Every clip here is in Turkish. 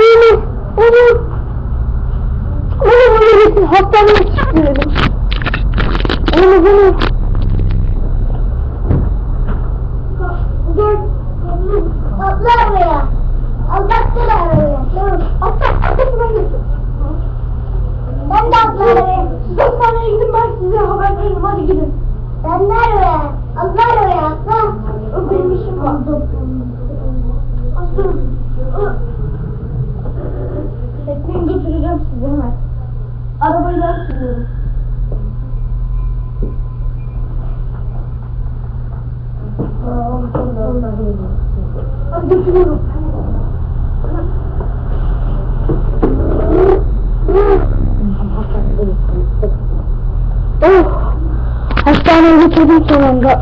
Olur. Olur. Olur olur. Hastaneye çıkıyorum. Olur olur. Gel. Atla arabaya. Atlattır arabaya. Atla. Götür. Ben de atla arabaya. Siz hastaneye gidin ben size haber veririm. Hadi gidin. Ben de arabaya. Atla arabaya atla. Benim işim. Atla. Bekleyin götüreceğim sizi hemen. Arabayla sürüyorum. Hadi götürüyorum. Oh! Hastaneye götürdüm sonunda.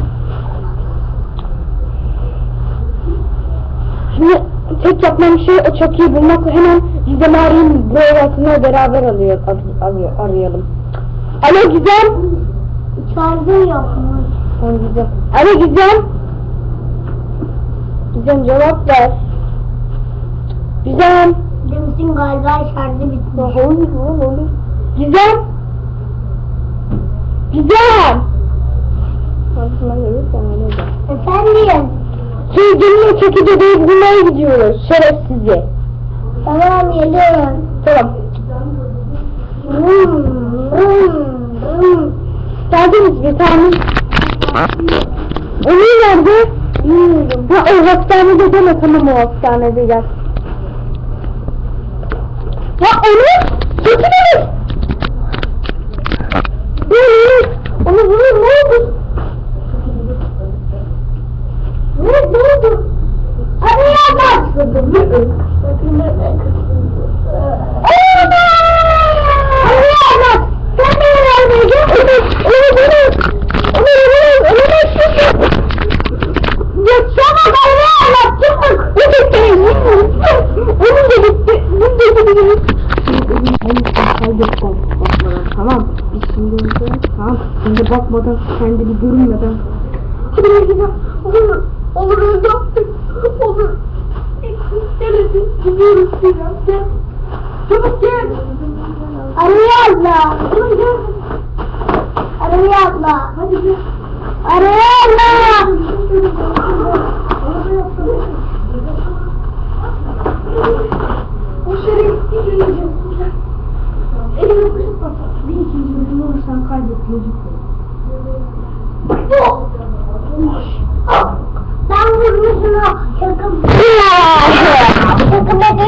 Şimdi tek yapmam şey o çakıyı bulmak hemen Gizem arayayım bu ev beraber alıyor, alıyor, arayalım. Alo Gizem. İçeride yapmış. Alo Gizem. Gizem cevap ver. Gizem. Demişsin galiba Ya bitmiş. Olur olur olur. Gizem. Gizem. Efendim. Sevgilimle çeki bebeği bulmaya gidiyoruz. Şerefsizi. Tamam geliyorum. Tamam. Hmm, hmm, hmm. Geldiniz mi? Tamam. Emir nerede? Bilmiyorum. Ha o hastanede deme tamam o hastanede gel. Ya Emir! Emir! Emir! Emir Emir ne oldu? Ne oldu? Araya başladım. Araya bak! Sen de nerede? Gel! Emir! Emir! Emir! Emir! Emir! Emir! Emir! Ya çabuk araya bak! Çabuk! Bu gitti! Onun da gitti! Bunun da gitti! Tamam. Biz şimdi önce tamam. Şimdi bakmadan, kendini görünmeden. Hadi ben gidelim. Olur. Olur öldü. Olur. Gelesin. Gidiyoruz biraz. Gel. Çabuk gel. Araya abla. Hadi gel. Araya abla. Hadi gel. Araya abla. Arada yapsana. faz o que de coisa.